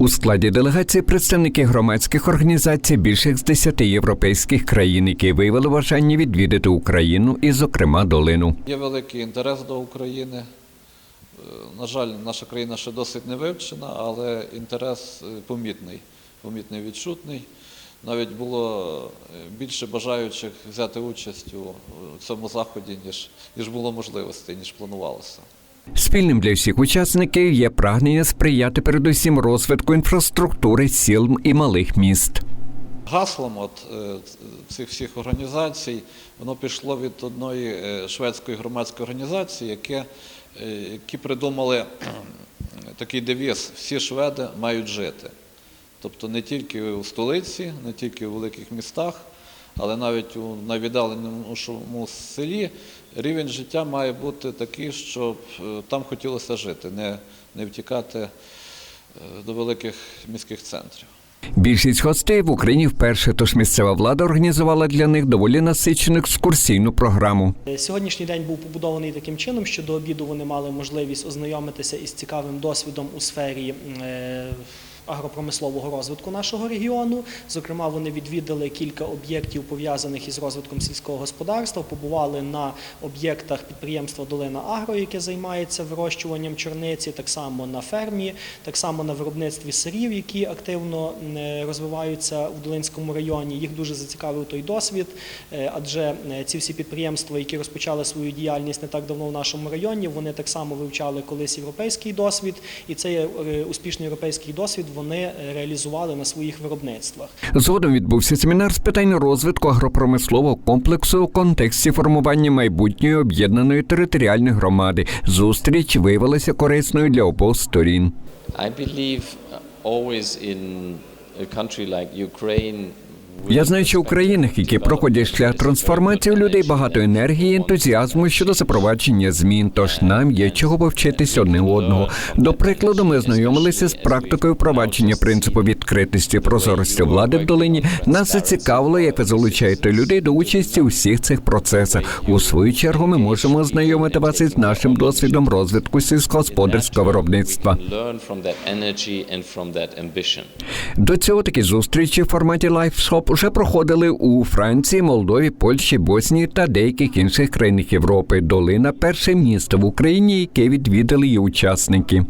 У складі делегації представники громадських організацій більших з десяти європейських країн, які виявили бажання відвідати Україну і, зокрема, долину. Є великий інтерес до України. Е, На жаль, наша країна ще досить не вивчена, але інтерес е, помітний, помітний відчутний. Навіть було е, більше бажаючих взяти участь у цьому заході, ніж, ніж було можливостей, ніж планувалося. Спільним для всіх учасників є прагнення сприяти передусім розвитку інфраструктури сіл і малих міст. Гаслом от, е, цих всіх організацій воно пішло від одної е, шведської громадської організації, яке, е, які придумали такий девіз Всі шведи мають жити. Тобто не тільки у столиці, не тільки у великих містах, але навіть у найвіддаленішому селі рівень життя має бути такий, щоб е, там хотілося жити, не, не втікати е, до великих міських центрів. Більшість гостей в Україні вперше, тож місцева влада організувала для них доволі насичену екскурсійну програму. Сьогоднішній день був побудований таким чином, що до обіду вони мали можливість ознайомитися із цікавим досвідом у сфері е, агропромислового розвитку нашого регіону. Зокрема, вони відвідали кілька об'єктів пов'язаних із розвитком сільського господарства, побували на об'єктах підприємства Долина Агро, яке займається вирощуванням чорниці, так само на фермі, так само на виробництві сирів, які активно е, розвиваються в Долинському районі. Їх дуже зацікавив той досвід, е, адже е, ці всі підприємства, які розпочали свою діяльність не так давно в нашому районі, вони так само вивчали колись європейський досвід, і цей успішний європейський досвід вони е, реалізували на своїх виробництвах. Згодом відбувся семінар з питань розвитку агропромислового комплексу у контексті формування майбутньої об'єднаної територіальної громади. Зустріч виявилася корисною для обох сторін. I believe uh, always in a country like Ukraine. Я знаю, що в країнах, які проходять шлях трансформації, у людей багато енергії, і ентузіазму щодо запровадження змін. Тож нам є чого повчитися одне одного. До прикладу, ми ознайомилися з практикою впровадження принципу відкритості прозорості влади в долині. Нас зацікавило, як ви залучаєте людей до участі у всіх цих процесах. У свою чергу ми можемо ознайомити вас із нашим досвідом розвитку сільськогосподарського виробництва. До цього такі зустрічі в форматі лайфшоп уже проходили у Франції, Молдові, Польщі, Боснії та деяких інших країнах Європи. Долина перше місто в Україні, яке відвідали її учасники.